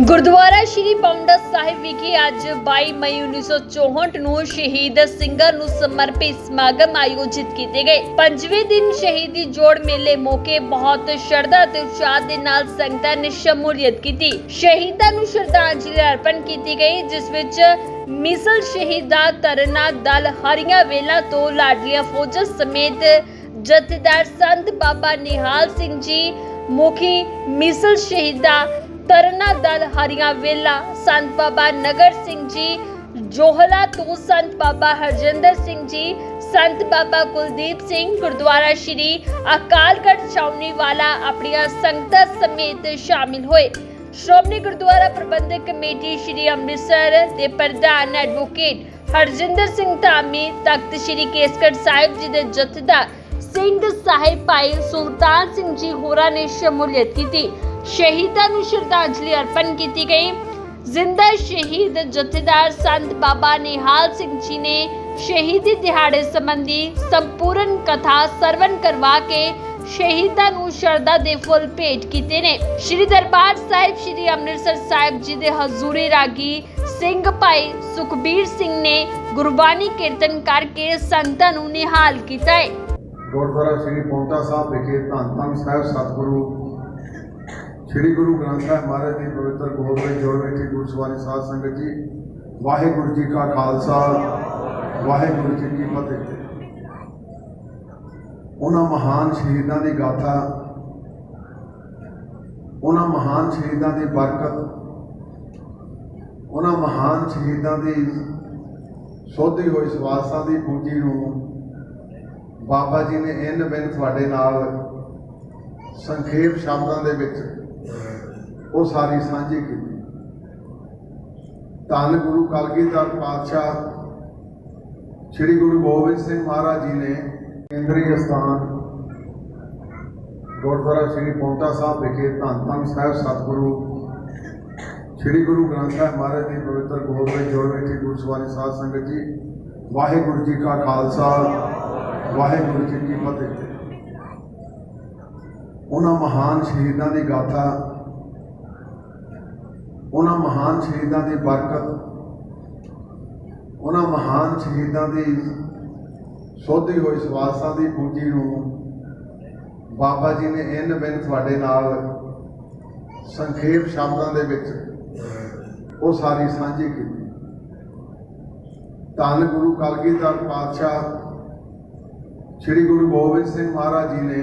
ਗੁਰਦੁਆਰਾ ਸ਼੍ਰੀ ਪੌਂਡਾ ਸਾਹਿਬ ਵਿਖੇ ਅੱਜ 22 ਮਈ 1964 ਨੂੰ ਸ਼ਹੀਦ ਸਿੰਘਾਂ ਨੂੰ ਸਮਰਪਿਤ ਸਮਾਗਮ ਆਯੋਜਿਤ ਕੀਤੇ ਗਏ। ਪੰਜਵੇਂ ਦਿਨ ਸ਼ਹੀਦੀ ਜੋੜ ਮੇਲੇ ਮੌਕੇ ਬਹੁਤ ਸ਼ਰਧਾ ਤੇ ਉਤਸ਼ਾਹ ਦੇ ਨਾਲ ਸੰਗਤਾਂ ਨੇ ਸ਼ਮੂਲੀਅਤ ਕੀਤੀ। ਸ਼ਹੀਦਾਂ ਨੂੰ ਸ਼ਰਧਾਂਜਲੀ ਅਰਪਣ ਕੀਤੀ ਗਈ, ਜਿਸ ਵਿੱਚ ਮਿਸਲ ਸ਼ਹੀਦਾਂ ਤਰਨਾ ਦਲ ਹਰੀਆਂ ਵੇਲਾ ਤੋਂ ਲਾਡਲੀਆਂ ਫੌਜਾਂ ਸਮੇਤ ਜਥੇਦਾਰ ਸੰਤ ਬਾਬਾ ਨਿਹਾਲ ਸਿੰਘ ਜੀ, ਮੁਖੀ ਮਿਸਲ ਸ਼ਹੀਦਾਂ ਤਰਨਾ ਦਲ ਹਰੀਆਂ ਵੇਲਾ, ਸੰਤ ਬਾਬਾ ਨਗਰ ਸਿੰਘ ਜੀ, ਜੋਹਲਾ ਤੋਂ ਸੰਤ ਬਾਬਾ ਹਰਜਿੰਦਰ ਸਿੰਘ ਜੀ, ਸੰਤ ਬਾਬਾ ਕੁਲਦੀਪ ਸਿੰਘ, ਗੁਰਦੁਆਰਾ ਸ਼੍ਰੀ ਅਕਾਲਗੜ੍ਹ ਛਾਉਣੀ ਵਾਲਾ ਆਪਣੀਆਂ ਸੰਗਤਾਂ ਸਮੇਤ ਸ਼ਾਮਿਲ ਹੋਏ। ਸ਼੍ਰੋਮਣੀ ਗੁਰਦੁਆਰਾ ਪ੍ਰਬੰਧਕ ਕਮੇਟੀ ਸ਼੍ਰੀ ਅੰਮ੍ਰਿਤਸਰ ਦੇ ਪ੍ਰਧਾਨ ਐਡਵੋਕੇਟ ਹਰਜਿੰਦਰ ਸਿੰਘ ਧਾਮੀ, ਤਖਤ ਸ਼੍ਰੀ ਕੇਸਗੜ੍ਹ ਸਾਹਿਬ ਜੀ ਦੇ ਜਥੇਦਾਰ ਸਿੰਘ ਸਾਹਿਬ ਭਾਈ ਸੁਲਤਾਨ ਸਿੰਘ ਜੀ ਹੋਰਾਂ ਨੇ ਸ਼ਮੂਲੀਅਤ ਕੀਤੀ। ਸ਼ਹੀਦਾਂ ਨੂੰ ਸ਼ਰਧਾਂਜਲੀ ਅਰਪਣ ਕੀਤੀ ਗਈ। ਜ਼ਿੰਦਾ ਸ਼ਹੀਦ ਜਥੇਦਾਰ ਸੰਤ ਬਾਬਾ ਨਿਹਾਲ ਸਿੰਘ ਜੀ ਨੇ ਸ਼ਹੀਦੀ ਦਿਹਾੜੇ ਸੰਬੰਧੀ ਸੰਪੂਰਨ ਕਥਾ ਸਰਵਨ ਕਰਵਾ ਕੇ ਸ਼ਹੀਦਾਂ ਨੂੰ ਸ਼ਰਧਾ ਦੇ ਫੁੱਲ ਭੇਟ ਕੀਤੇ ਨੇ। ਸ਼੍ਰੀ ਦਰਬਾਰ ਸਾਹਿਬ, ਸ਼੍ਰੀ ਅੰਮ੍ਰਿਤਸਰ ਸਾਹਿਬ ਜੀ ਦੇ ਹਜ਼ੂਰੀ ਰਾਗੀ ਸਿੰਘ ਭਾਈ ਸੁਖਬੀਰ ਸਿੰਘ ਨੇ ਗੁਰਬਾਣੀ ਕੀਰਤਨ ਕਰਕੇ ਸੰਤਾਂ ਨੂੰ ਨਿਹਾਲ ਕੀਤਾ ਹੈ। ਗੁਰਦੁਆਰਾ ਸ੍ਰੀ ਪੌਂਟਾ ਸਾਹਿਬ ਵਿਖੇ ਧੰਨ ਧੰਨ ਸਾਹਿਬ ਸਤਿਗੁਰੂ ਸ੍ਰੀ ਗੁਰੂ ਗ੍ਰੰਥ ਸਾਹਿਬ ਮਹਾਰਾਜ ਦੀ ਪਵਿੱਤਰ ਗੋਦ ਵਿੱਚ ਜੋੜ ਵਿੱਚ ਗੁਰਸਵਾਰੀ ਸਾਧ ਸੰਗਤ ਜੀ, ਵਾਹਿਗੁਰੂ ਜੀ ਕਾ ਖਾਲਸਾ, ਵਾਹਿਗੁਰੂ ਜੀ ਕੀ ਫਤਿਹ। ਉਹਨਾਂ ਮਹਾਨ ਸ਼ਹੀਦਾਂ ਦੀ ਗਾਥਾ, ਉਹਨਾਂ ਮਹਾਨ ਸ਼ਹੀਦਾਂ ਦੀ ਬਰਕਤ, ਉਹਨਾਂ ਮਹਾਨ ਸ਼ਹੀਦਾਂ ਦੀ ਸੋਧੀ ਹੋਈ ਸਵਾਸਾਂ ਦੀ ਪੂੰਜੀ ਨੂੰ ਬਾਬਾ ਜੀ ਨੇ ਇਨ ਬਿਨ ਤੁਹਾਡੇ ਨਾਲ ਸੰਖੇਪ ਸ਼ਬਦਾਂ ਦੇ ਵਿੱਚ ਉਹ ਸਾਰੀ ਸਾਂਝੀ ਕੀਤੀ। ਧੰਨ ਗੁਰੂ ਕਲਗੀਧਰ ਪਾਤਸ਼ਾਹ ਸ੍ਰੀ ਗੁਰੂ ਗੋਬਿੰਦ ਸਿੰਘ ਮਹਾਰਾਜ ਜੀ ਨੇ ਕੇਂਦਰੀ ਸਥਾਨ ਗੁਰਦੁਆਰਾ ਸ੍ਰੀ ਪੌਂਟਾ ਸਾਹਿਬ ਵਿਖੇ ਧੰਨ ਧੰਨ ਸਾਹਿਬ ਸਤਿਗੁਰੂ ਸ੍ਰੀ ਗੁਰੂ ਗ੍ਰੰਥ ਸਾਹਿਬ ਮਹਾਰਾਜ ਦੀ ਪਵਿੱਤਰ ਗੋਦ ਵਿੱਚ ਜੋੜ ਵਿੱਚ ਗੁਰਸਵਾਰੀ ਸਾਧ ਸੰਗਤ ਜੀ, ਵਾਹਿਗੁਰੂ ਜੀ ਕਾ ਖਾਲਸਾ, ਵਾਹਿਗੁਰੂ ਜੀ ਕੀ ਫਤਿਹ। ਉਹਨਾਂ ਮਹਾਨ ਸ਼ਹੀਦਾਂ ਦੀ ਗਾਥਾ ਉਹਨਾਂ ਮਹਾਨ ਸ਼ਹੀਦਾਂ ਦੀ ਬਰਕਤ, ਉਹਨਾਂ ਮਹਾਨ ਸ਼ਹੀਦਾਂ ਦੀ ਸੋਧੀ ਹੋਈ ਸਵਾਸਾਂ ਦੀ ਪੂੰਜੀ ਨੂੰ ਬਾਬਾ ਜੀ ਨੇ ਇਨ ਬਿਨ ਤੁਹਾਡੇ ਨਾਲ ਸੰਖੇਪ ਸ਼ਬਦਾਂ ਦੇ ਵਿੱਚ ਉਹ ਸਾਰੀ ਸਾਂਝੀ ਕੀਤੀ। ਧੰਨ ਗੁਰੂ ਕਲਗੀਧਰ ਪਾਤਸ਼ਾਹ, ਸ੍ਰੀ ਗੁਰੂ ਗੋਬਿੰਦ ਸਿੰਘ ਮਹਾਰਾਜ ਜੀ ਨੇ